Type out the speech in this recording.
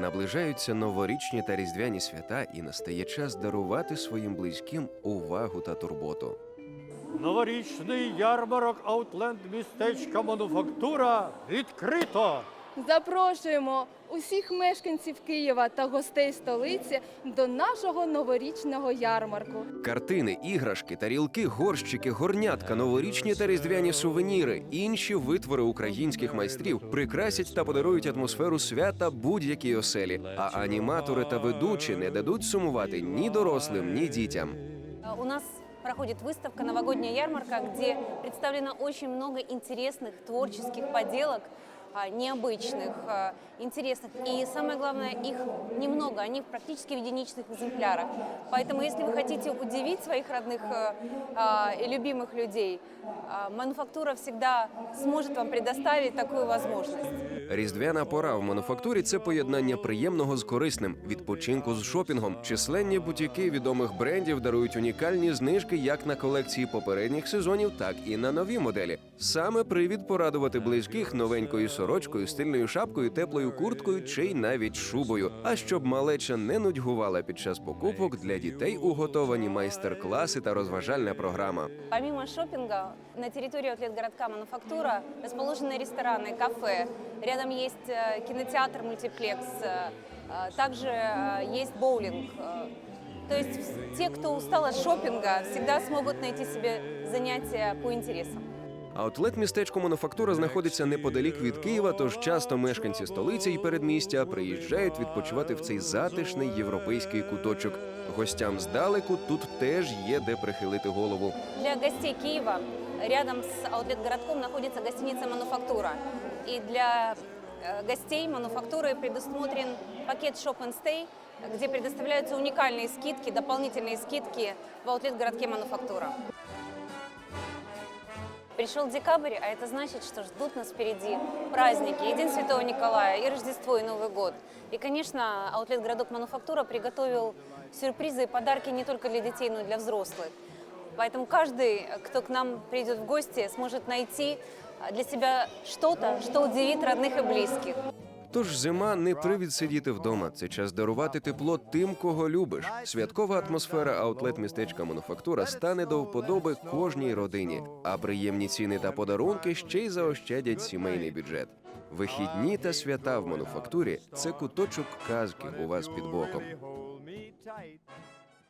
Наближаються новорічні та різдвяні свята, і настає час дарувати своїм близьким увагу та турботу. Новорічний ярмарок Аутленд містечка Мануфактура відкрито. Запрошуємо усіх мешканців Києва та гостей столиці до нашого новорічного ярмарку. Картини, іграшки, тарілки, горщики, горнятка, новорічні та різдвяні сувеніри, інші витвори українських майстрів прикрасять та подарують атмосферу свята будь-якій оселі. А аніматори та ведучі не дадуть сумувати ні дорослим, ні дітям. У нас проходит выставка «Новогодняя ярмарка», где представлено очень много интересных творческих поделок, необычных, а, интересных. И самое главное, их немного, они практически в единичных экземплярах. Поэтому, если вы хотите удивить своих родных э, а, и любимых людей, а, мануфактура всегда сможет вам предоставить такую возможность. Різдвяна пора в мануфактурі це поєднання приємного з корисним, відпочинку з шопінгом. Численні бутіки відомих брендів дарують унікальні знижки як на колекції попередніх сезонів, так і на нові моделі. Саме привід порадувати близьких новенькою сорочкою, стильною шапкою, теплою курткою чи й навіть шубою. А щоб малеча не нудьгувала під час покупок, для дітей уготовані майстер-класи та розважальна програма. Помимо шопинга, на территории аутлет-городка «Мануфактура» расположены рестораны, кафе. Рядом есть э, кинотеатр, мультиплекс. э, э, Также э, есть боулинг. Э, То есть вс- те, кто устал от шопинга, всегда смогут найти себе занятия по интересам. Аутлет містечко мануфактура знаходиться неподалік від Києва, тож часто мешканці столиці і передмістя приїжджають відпочивати в цей затишний європейський куточок. Гостям здалеку тут теж є де прихилити голову. Для гостей Киева рядом с аутлет-городком находится гостиница «Мануфактура». И для э, гостей «Мануфактуры» предусмотрен пакет «Shop and Stay», где предоставляются уникальные скидки, дополнительные скидки в аутлет-городке «Мануфактура». Пришел декабрь, а это значит, что ждут нас впереди праздники, и День Святого Николая, и Рождество, и Новый год. И, конечно, аутлет-городок «Мануфактура» приготовил сюрпризы и подарки не только для детей, но и для взрослых. Поэтому каждый, кто к нам придет в гости, сможет найти а, для себя что-то, что удивит родных и близких. Тож зима не привід сидіти вдома. Це час дарувати тепло тим, кого любиш. Святкова атмосфера аутлет містечка мануфактура стане до вподоби кожній родині. А приємні ціни та подарунки ще й заощадять сімейний бюджет. Вихідні та свята в мануфактурі це куточок казки у вас під боком.